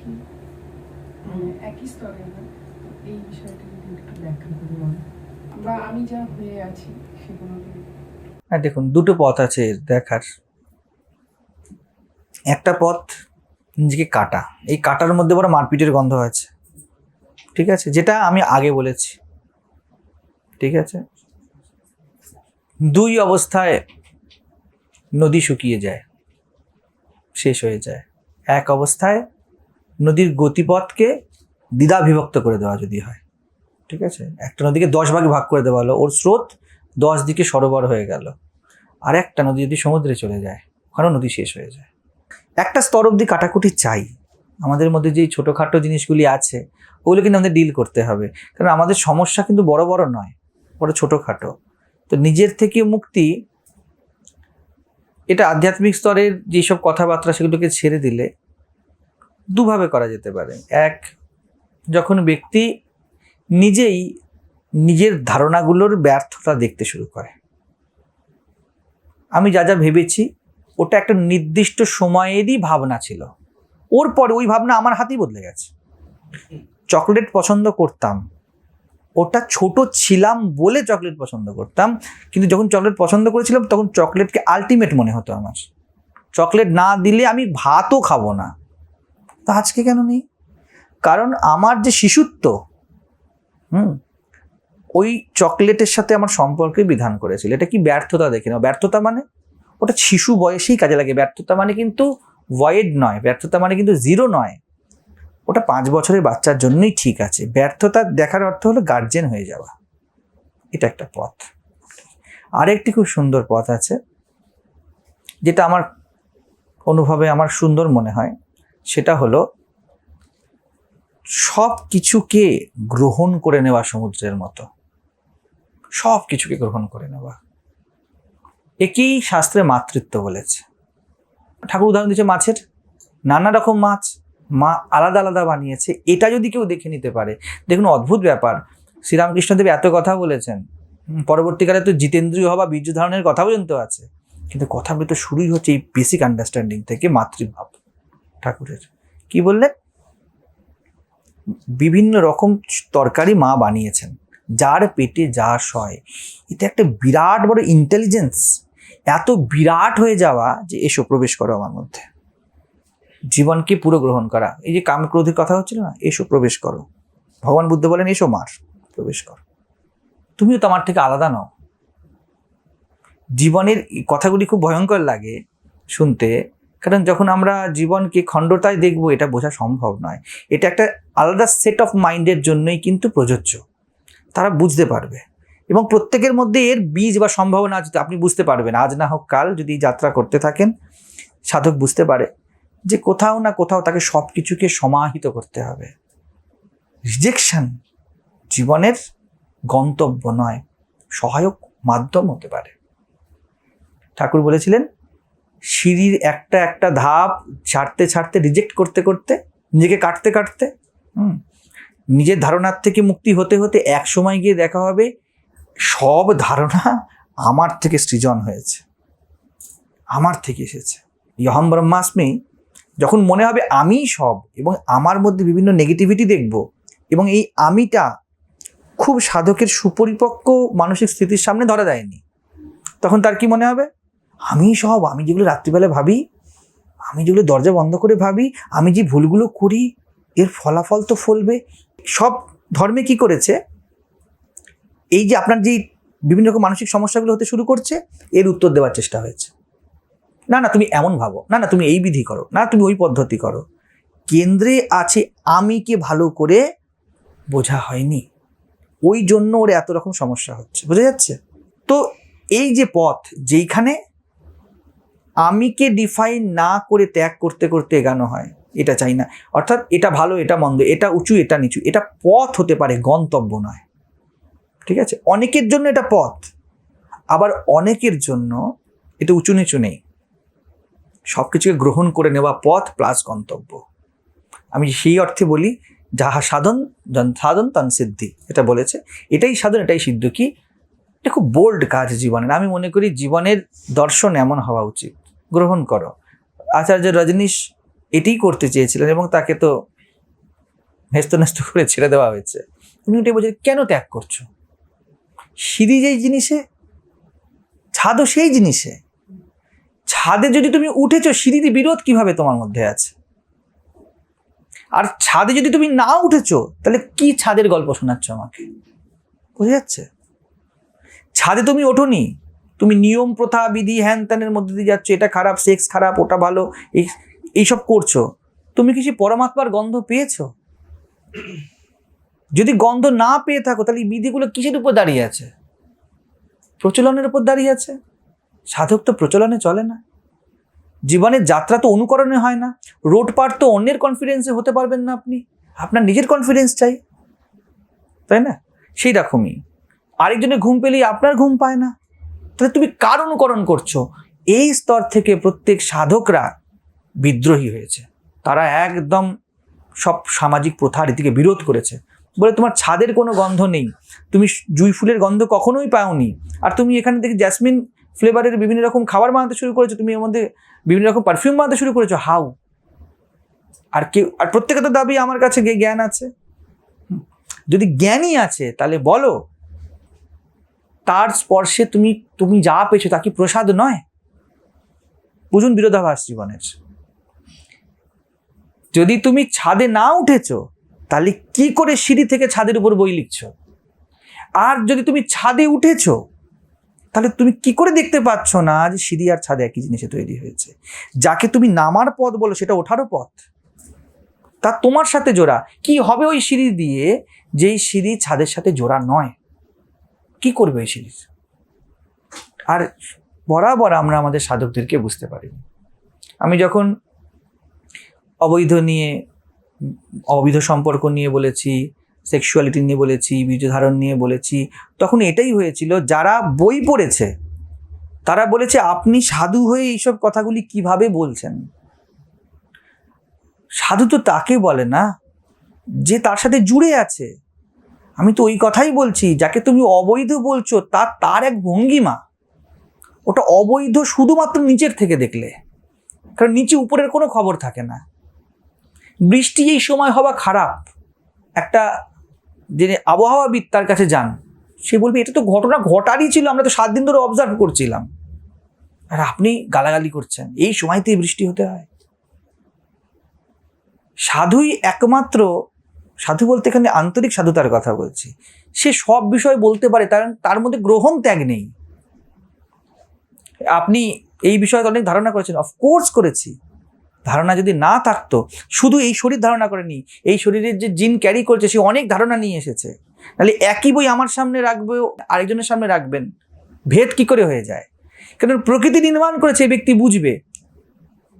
দুটো তো একই স্তরে না এই বিষয়টা যদি একটু ব্যাখ্যা করে বা আমি যা হয়ে আছি সেগুলোকে হ্যাঁ দেখুন দুটো পথ আছে দেখার। একটা পথ নিজেকে কাটা। এই কাটার মধ্যে বড় মারপিটের গন্ধ আছে। ঠিক আছে? যেটা আমি আগে বলেছি। ঠিক আছে? দুই অবস্থায় নদী শুকিয়ে যায় শেষ হয়ে যায়। এক অবস্থায় নদীর গতিপথকে দ্বিধা বিভক্ত করে দেওয়া যদি হয়, ঠিক আছে? একটা নদীকে দশ ভাগে ভাগ করে দেওয়া হলো, ওর স্রোত দশ দিকে সরোবর হয়ে গেল। আর একটা নদী যদি সমুদ্রে চলে যায়, ওখানেও নদী শেষ হয়ে যায়। একটা স্তর অবধি কাটাকুটি চাই। আমাদের মধ্যে যেই ছোটোখাটো জিনিসগুলি আছে, ওগুলো কিন্তু আমাদের ডিল করতে হবে। কারণ আমাদের সমস্যা কিন্তু বড় বড় নয়, বড় ছোটোখাটো। তো নিজের থেকে মুক্তি, এটা আধ্যাত্মিক স্তরের যেসব কথাবার্তা সেগুলোকে ছেড়ে দিলে দুভাবে করা যেতে পারে। এক, যখন ব্যক্তি নিজেই নিজের ধারণাগুলোর ব্যর্থতা দেখতে শুরু করে। আমি যা যা ভেবেছি, ওটা একটা নির্দিষ্ট সময়েরই ভাবনা ছিল। ওর পরে ওই ভাবনা আমার হাতেই বদলে গেছে। চকলেট পছন্দ করতাম। ওটা ছোট ছিলাম বলে চকলেট পছন্দ করতাম। কিন্তু যখন চকলেট পছন্দ করেছিলাম, তখন চকলেটকে আলটিমেট মনে হতো আমার। চকলেট না দিলে আমি ভাতও খাব না। তা আজকে কেন নেই? কারণ আমার যে শিশুত্ব, হুম, ওই চকলেটের সাথে আমার সম্পর্কে বিধান করেছিল। এটা কি ব্যর্থতা দেখে নাও। ব্যর্থতা মানে ওটা শিশু বয়সেই কাজে লাগে। ব্যর্থতা মানে কিন্তু ভয়েড নয়। ব্যর্থতা মানে কিন্তু জিরো নয়। ওটা পাঁচ বছরের বাচ্চার জন্যই ঠিক আছে। ব্যর্থতা দেখার অর্থ হলো গার্জেন হয়ে যাওয়া। এটা একটা পথ। আরেকটি খুব সুন্দর পথ আছে, যেটা আমার অনুভবে আমার সুন্দর মনে হয়। সেটা হলো সব কিছুকে গ্রহণ করে নেওয়া সমুদ্রের মতো। সব কিছুকে গ্রহণ করে নেওয়া। একেই শাস্ত্রে মাতৃত্ব বলেছে। ঠাকুর উদাহরণ দিচ্ছে মাছের। নানা রকম মাছ, মা আলাদা আলাদা বানিয়েছে। এটা যদি কেউ দেখে নিতে পারে, দেখুন অদ্ভুত ব্যাপার। শ্রীরামকৃষ্ণদেব এত কথা বলেছেন। পরবর্তীকালে তো জিতেন্দ্রীয় হওয়া বীর্য ধারণের কথা পর্যন্ত আছে। কিন্তু কথা বলতে শুরুই হচ্ছে এই বেসিক আন্ডারস্ট্যান্ডিং থেকে মাতৃভাব। ঠাকুরের। কি বললেন বিভিন্ন রকম তরকারি মা বানিয়েছেন। যার পেটে যা সয়। এটা একটা বিরাট বড় ইন্টেলিজেন্স এত বিরাট হয়ে যাওয়া যে এসো প্রবেশ করো আমার মধ্যে। জীবনকে পুরো গ্রহণ করা। এই যে কাম ক্রোধের কথা হচ্ছিল না, এসো প্রবেশ করো। ভগবান বুদ্ধ বলেন, এসো মার প্রবেশ করো। তুমিও তো আমার থেকে আলাদা নও। জীবনের কথাগুলি খুব ভয়ঙ্কর লাগে শুনতে। কারণ যখন আমরা জীবনকে খণ্ডতায় দেখব, এটা বোঝা সম্ভব নয়। এটা একটা আলাদা সেট অফ মাইন্ডের জন্যই কিন্তু প্রযোজ্য। তারা বুঝতে পারবে। এবং প্রত্যেকের মধ্যে এর বীজ বা সম্ভাবনা আছে আপনি বুঝতে পারবেন। আজ না হোক কাল যদি যাত্রা করতে থাকেন, সাধক বুঝতে পারে যে কোথাও না কোথাও তাকে সব কিছুকে সমাহিত করতে হবে। রিজেকশন জীবনের গন্তব্য নয়, সহায়ক মাধ্যম হতে পারে। ঠাকুর বলেছিলেন সিঁড়ির একটা একটা ধাপ ছাড়তে ছাড়তে রিজেক্ট করতে করতে, নিজেকে কাটতে কাটতে, হুম, নিজের ধারণার থেকে মুক্তি হতে হতে এক সময় গিয়ে দেখা হবে, সব ধারণা আমার থেকে সৃজন হয়েছে। আমার থেকে এসেছে। ইহম ব্রহ্মাস্মি যখন মনে হবে আমিই সব এবং আমার মধ্যে বিভিন্ন নেগেটিভিটি দেখব এবং এই আমিটা খুব সাধকের সুপরিপক্ক মানসিক স্থিতির সামনে ধরা দেয়নি, তখন তার কি মনে হবে? আমি সব, আমি যেগুলো রাত্রিবেলা ভাবি, আমি যেগুলো দরজা বন্ধ করে ভাবি, আমি যে ভুলগুলো করি, এর ফলাফল তো ফলবে। সব ধর্মে কি করেছে? এই যে আপনার যেই বিভিন্ন রকম মানসিক সমস্যাগুলো হতে শুরু করছে, এর উত্তর দেওয়ার চেষ্টা হয়েছে। না না, তুমি এমন ভাবো। না না, তুমি এই বিধি করো। না, তুমি ওই পদ্ধতি করো। কেন্দ্রে আছে আমিকে ভালো করে বোঝা হয়নি। ওই জন্য ওর এত রকম সমস্যা হচ্ছে। বোঝা যাচ্ছে? তো এই যে পথ, যেইখানে আমিকে ডিফাইন না করে ত্যাগ করতে করতে এগানো হয়, এটা চাই না। অর্থাৎ এটা ভালো, এটা মন্দ, এটা উঁচু, এটা নিচু, এটা পথ হতে পারে, গন্তব্য নয়। ঠিক আছে? অনেকের জন্য এটা পথ, আবার অনেকের জন্য এটা উঁচু নিচু নেই। সব কিছুকে গ্রহণ করে নেওয়া পথ প্লাস গন্তব্য। আমি সেই অর্থে বলি, যাহা সাধন সাধন তান সিদ্ধি, এটা বলেছে। এটাই সাধন, এটাই সিদ্ধ কি? এটা খুব বোল্ড কাজ জীবনের। আমি মনে করি জীবনের দর্শন এমন হওয়া উচিত। গ্রহণ করো। আচার্য রজনীশ এটিই করতে চেয়েছিলেন এবং তাকে তো হেস্ত নেস্ত করে ছেড়ে দেওয়া হয়েছে। তুমি ওটাই বলছেন কেন ত্যাগ করছ? সিঁড়ি যেই জিনিসে, ছাদও সেই জিনিসে। ছাদে যদি তুমি উঠেছো, সিঁড়িতে বিরোধ কীভাবে তোমার মধ্যে আছে? আর ছাদে যদি তুমি না উঠেছো, তাহলে কি ছাদের গল্প শোনাচ্ছ আমাকে? বুঝে যাচ্ছে? ছাদে তুমি ওঠোনি তুমি নিয়ম প্রথা, বিধি হ্যান ত্যানের মধ্যে দিয়ে যাচ্ছ, এটা খারাপ সেক্স খারাপ, ওটা ভালো, এই, এইসব করছ। তুমি কি সেই পরমাত্মার গন্ধ পেয়েছ? যদি গন্ধ না পেয়ে থাকো, তাহলে এই বিধিগুলো কিসের উপর দাঁড়িয়ে আছে? প্রচলনের উপর দাঁড়িয়ে আছে? সাধক তো প্রচলনে চলে না। জীবনের যাত্রা তো অনুকরণে হয় না। রোড পার তো অন্যের কনফিডেন্সে হতে পারবেন না আপনি। আপনার নিজের কনফিডেন্স চাই। তাই না? সেই রকমই। আরেকজনের ঘুম পেলেই আপনার ঘুম পায় না। তাহলে তুমি কার অনুকরণ করছ? এই স্তর থেকে প্রত্যেক সাধকরা বিদ্রোহী হয়েছে। তারা একদম সব সামাজিক প্রথা রীতিকে বিরোধ করেছে। বলে তোমার ছাদের কোনো গন্ধ নেই। তুমি জুই ফুলের গন্ধ কখনোই পাওনি। আর তুমি এখানে থেকে জ্যাসমিন ফ্লেভারের বিভিন্ন রকম খাবার বানাতে শুরু করেছ। তুমি এর মধ্যে বিভিন্ন রকম পারফিউম বানাতে শুরু করেছ। হাউ? আর কেউ, আর প্রত্যেকে তো দাবি আমার কাছে জ্ঞান আছে। যদি জ্ঞানই আছে, তাহলে বলো। তার স্পর্শে তুমি তুমি যা পেয়েছ তা কি প্রসাদ নয়? বুঝুন বিরোধাভাস জীবনের। যদি তুমি ছাদে না উঠেছো, তাহলে কি করে সিঁড়ি থেকে ছাদের উপর বই লিখছো? আর যদি তুমি ছাদে উঠেছো, তাহলে তুমি কি করে দেখতে পাচ্ছ না যে সিঁড়ি আর ছাদে একই জিনিসে তৈরি হয়েছে? যাকে তুমি নামার পথ বলো, সেটা ওঠারও পথ। তা তোমার সাথে জোড়া। কি হবে ওই সিঁড়ি দিয়ে? যেই সিঁড়ি ছাদের সাথে জোড়া নয়। কি করবে ওই সিঁড়ি আর বরাবর আমরা আমাদের সাধকদেরকে বুঝতে পারি। আমি যখন অবৈধ নিয়ে, অবৈধ সম্পর্ক নিয়ে বলেছি সেক্সুয়ালিটি নিয়ে বলেছি বীর্যধারণ নিয়ে বলেছি, তখন এটাই হয়েছিল, যারা বই পড়েছে, তারা বলেছে, আপনি সাধু হয়ে এইসব কথাগুলি কীভাবে বলছেন? সাধু তো তাকে বলে না, যে তার সাথে জুড়ে আছে। আমি তো ওই কথাই বলছি, যাকে তুমি অবৈধ বলছো তার তার এক ভঙ্গিমা। ওটা অবৈধ শুধুমাত্র নিচের থেকে দেখলে। কারণ নিচে উপরের কোনো খবর থাকে না। বৃষ্টি এই সময় হওয়া খারাপ। একটা যে আবহাওয়াবিদ তার কাছে যান, সে বলবে, এটা তো ঘটনা ঘটারই ছিল, আমরা তো সাত দিন ধরে অবজার্ভ করছিলাম। আর আপনি গালাগালি করছেন, এই সময়তেই বৃষ্টি হতে হয়। সাধুই একমাত্র সাধু বলতে এখানে আন্তরিক সাধুতার কথা বলছি। সে সব বিষয় বলতে পারে, তার তার মধ্যে গ্রহণ ত্যাগ নেই। আপনি এই বিষয়ে অনেক ধারণা করেছেন অফকোর্স করেছি। ধারণা যদি না থাকতো, শুধু এই শরীর ধারণা করেনি, এই শরীরের যে জিন ক্যারি করছে, সে অনেক ধারণা নিয়ে এসেছে। তাহলে একই বই আমার সামনে রাখবে, আরেকজনের সামনে রাখবেন। ভেদ কি করে হয়ে যায়? কারণ প্রকৃতি নির্মাণ করেছে, এই ব্যক্তি বুঝবে।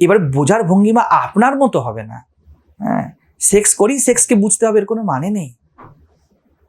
এবার বোঝার ভঙ্গিমা আপনার মতো হবে না। হ্যাঁ সেক্স করি সেক্সকে বুঝতে হবে, এর কোনো মানে নেই।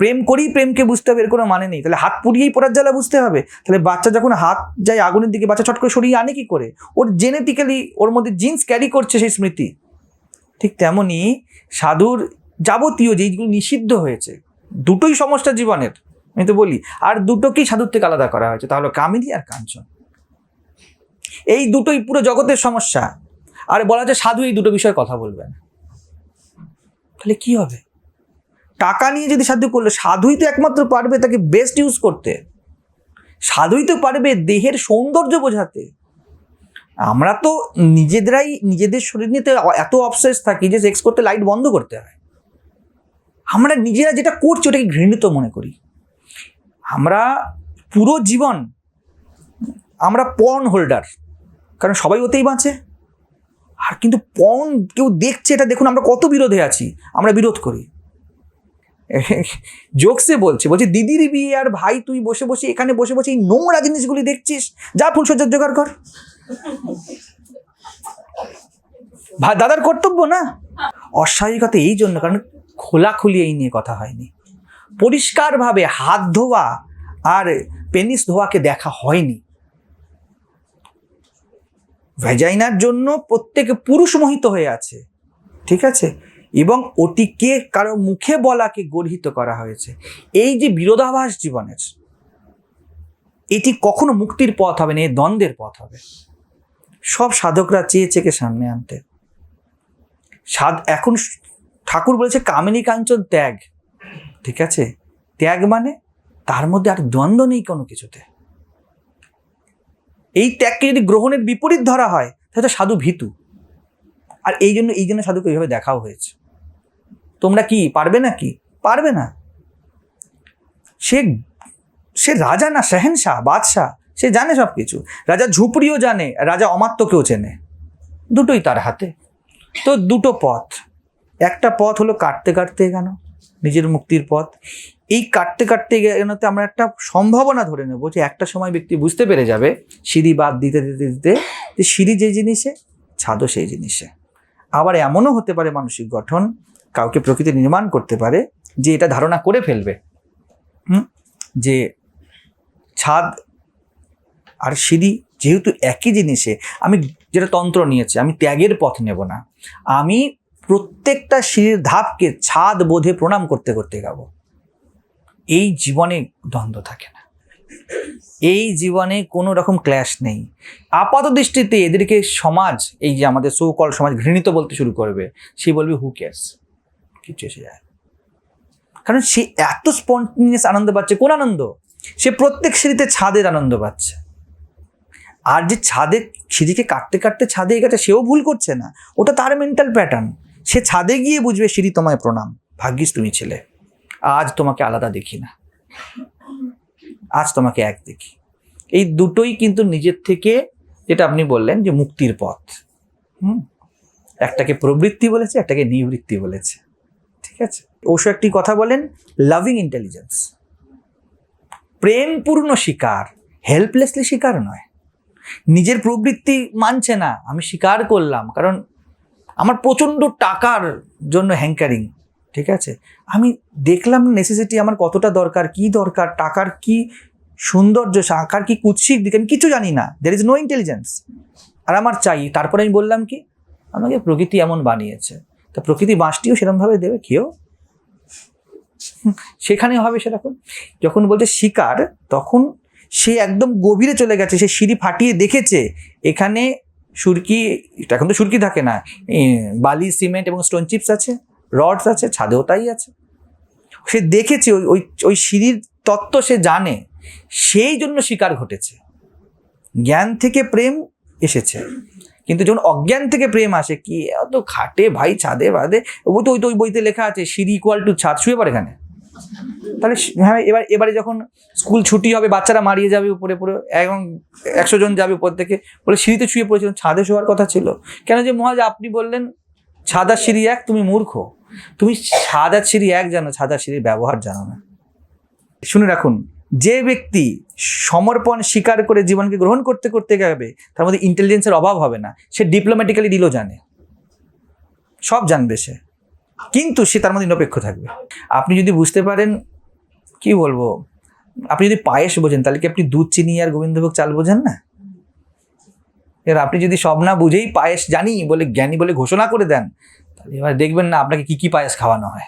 প্রেম করি, প্রেমকে বুঝতে হবে, এর কোনো মানে নেই। তাহলে হাত পুড়িয়েই পড়ার জ্বালা বুঝতে হবে। তাহলে বাচ্চা যখন হাত যায় আগুনের দিকে, বাচ্চা ছট করে সরিয়ে আনে কি করে? ওর জেনেটিক্যালি ওর মধ্যে জিন্স ক্যারি করছে সেই স্মৃতি। ঠিক তেমনই সাধুর যাবতীয় যেইগুলো নিষিদ্ধ হয়েছে, দুটোই সমস্যা জীবনের। আমি তো বলি, আর দুটোকেই সাধুর থেকে আলাদা করা হয়েছে। তাহলে কামিনী আর কাঞ্চন? এই দুটোই পুরো জগতের সমস্যা। আর বলা যায় সাধু এই দুটো বিষয়ে কথা বলবেন তাহলে কি হবে? টাকা নিয়ে যদি সাধু করলে, সাধুই তো একমাত্র পারবে তাকে বেস্ট ইউজ করতে। সাধুই তো পারবে দেহের সৌন্দর্য বোঝাতে। আমরা তো নিজেদেরাই নিজেদের শরীর নিয়ে এত অবসেস থাকি যে সেক্স করতে লাইট বন্ধ করতে হয়। আমরা নিজেরা যেটা করছি ওটাকে ঘৃণিত মনে করি। আমরা পুরো জীবন, আমরা পর্ন হোল্ডার কারণ সবাই ওতেই বাঁচে। আর কিন্তু পণ কেউ দেখছে এটা দেখুন, আমরা কত বিরোধে আছি, আমরা বিরোধ করি। জোকসে বলছে বলছে, দিদির বিয়ে আর ভাই, তুই বসে বসে, এখানে বসে বসে এই নোংরা জিনিসগুলি দেখছিস? যা ফুলসজ্জার জোগাড় কর। দাদার কর্তব্য না? অস্বাভাবিকতা এই জন্য, কারণ খোলাখুলি এই নিয়ে কথা হয়নি। পরিষ্কারভাবে হাত ধোয়া আর পেনিস ধোয়াকে দেখা হয়নি। ভেজাইনার জন্য প্রত্যেকে পুরুষ মোহিত হয়ে আছে ঠিক আছে এবং ওটিকে কারও মুখে বলাকে গর্হিত করা হয়েছে এই যে বিরোধাভাস জীবনের এটি কখনো মুক্তির পথ হবে না এ দ্বন্দ্বের পথ হবে সব সাধকরা চেয়ে চেকে সামনে আনতে সাধ এখন ঠাকুর বলেছে কামিনী কাঞ্চন ত্যাগ ঠিক আছে ত্যাগ মানে তার মধ্যে আর দ্বন্দ্ব নেই কোনো কিছুতে এই ত্যাগকে যদি গ্রহণের বিপরীত ধরা হয়, তাহলে তো সাধু ভীতু। আর এই জন্য এই জন্য সাধুকে এইভাবে দেখাও হয়েছে। তোমরা কি পারবে না কি পারবে না। সে সে রাজা না শাহেনশাহ বাদশাহ, সে জানে সব কিছু রাজা ঝুপড়িও জানে, রাজা অমাত্যকেও চেনে। দুটোই তার হাতে। তো দুটো পথ। একটা পথ হলো কাটতে কাটতে গেল নিজের মুক্তির পথ। এই কাটতে কাটতে গেনোতে আমরা একটা সম্ভাবনা ধরে নেব যে একটা সময় ব্যক্তি বুঝতে পেরে যাবে, সিঁড়ি বাদ দিতে দিতে দিতে, যে সিঁড়ি যে জিনিসে, ছাদও সেই জিনিসে। আবার এমনও হতে পারে মানসিক গঠন, কাউকে প্রকৃতি নির্মাণ করতে পারে, যে এটা ধারণা করে ফেলবে। হুম? যে ছাদ আর সিঁড়ি যেহেতু একই জিনিসে, আমি যেটা তন্ত্র নিয়েছে, আমি ত্যাগের পথ নেব না। আমি প্রত্যেকটা সিঁড়ির ধাপকে ছাদ বোধে প্রণাম করতে করতে যাব এই জীবনে দ্বন্দ্ব থাকে না। এই জীবনে কোনো রকম ক্ল্যাশ নেই। আপাত দৃষ্টিতে এদেরকে সমাজ, এই যে আমাদের সৌকল সমাজ ঘৃণিত বলতে শুরু করবে, সে বলবে হু কেয়ার্স কিছু এসে যায় কারণ সে এত স্পন্টিনিয়াস আনন্দ পাচ্ছে। কোন আনন্দ? সে প্রত্যেক সিঁড়িতে ছাদের আনন্দ পাচ্ছে। আর যে ছাদে সিঁড়িকে কাটতে কাটতে ছাদে গেছে সেও ভুল করছে না। ওটা তার মেন্টাল প্যাটার্ন সে ছাদে গিয়ে বুঝবে সিঁড়ি তোমায় প্রণাম। ভাগ্যিস তুমি ছেলে। আজ তোমাকে আলাদা দেখি না। আজ তোমাকে এক দেখি। এই দুটোই কিন্তু নিজের থেকে যেটা আপনি বললেন যে মুক্তির পথ। হুম? একটাকে প্রবৃত্তি বলেছে, একটাকে নিবৃত্তি বলেছে। ঠিক আছে? ওশো একটি কথা বলেন লাভিং ইন্টেলিজেন্স প্রেমপূর্ণ শিকার হেল্পলেসলি শিকার নয়। নিজের প্রবৃত্তি মানছে না। আমি স্বীকার করলাম, কারণ আমার প্রচণ্ড টাকার জন্য হ্যাঙ্কারিং ঠিক আছে? আমি দেখলাম নেসেসিটি আমার কতটা দরকার, কি দরকার, টাকার কি সৌন্দর্য, টাকার কি কুৎসিক দিক, আমি কিছু জানি না। দের ইজ নো ইন্টেলিজেন্স আর আমার চাই, তারপরে আমি বললাম কি, আমাকে প্রকৃতি এমন বানিয়েছে। তা প্রকৃতি বাঁশটিও সেরকমভাবে দেবে, কেউ? সেখানে হবে সেরকম। যখন বলছে শিকার, তখন সে একদম গভীরে চলে গেছে, সে সিঁড়ি ফাটিয়ে দেখেছে, এখানে সুরকি, এখন তো সুরকি থাকে না বালি, সিমেন্ট এবং স্টোন চিপস আছে রডস আছে, ছাদেও তাই আছে। সে দেখেছে ওই ওই ওই সিঁড়ির তত্ত্ব সে জানে, সেই জন্য শিকার ঘটেছে। জ্ঞান থেকে প্রেম এসেছে, কিন্তু যখন অজ্ঞান থেকে প্রেম আসে, কি এত খাটে ভাই, ছাদে বাদে, ওই তো ওই তো ওই বইতে লেখা আছে, সিঁড়ি ইকুয়াল টু ছাদ, শুয়ে পড়ে এখানে। তাহলে হ্যাঁ এবার, এবারে যখন স্কুল ছুটি হবে, বাচ্চারা মারিয়ে যাবে উপরে, পুরো এবং একশো জন যাবে উপর থেকে। বলে সিঁড়িতে শুয়ে পড়েছিল ছাদে শোয়ার কথা ছিল। কেন যে মহাজ আপনি বললেন, ছাদা সিঁড়ি এক, তুমি মূর্খ। তুমি আর সিঁড়ি এক জানো আর সিঁড়ির ব্যবহার জানো না। শুনে রাখুন, যে ব্যক্তি সমর্পণ স্বীকার করে জীবনকে গ্রহণ করতে করতে যাবে তার মধ্যে ইন্টেলিজেন্সের অভাব হবে না। সে ডিপ্লোম্যাটিক্যালি ডিলও জানে। সব জানবে সে। কিন্তু সে তার মধ্যে নিরপেক্ষ থাকবে। আপনি যদি বুঝতে পারেন, কি বলব? আপনি যদি পায়েস বোঝেন, তাহলে কি আপনি দুধ, চিনি আর গোবিন্দভোগ চাল বোঝেন না? এবার আপনি যদি সব না বুঝেই পায়েস জানি বলে, জ্ঞানী বলে ঘোষণা করে দেন, তাহলে এবার দেখবেন না আপনাকে কি কি পায়েস খাওয়ানো হয়।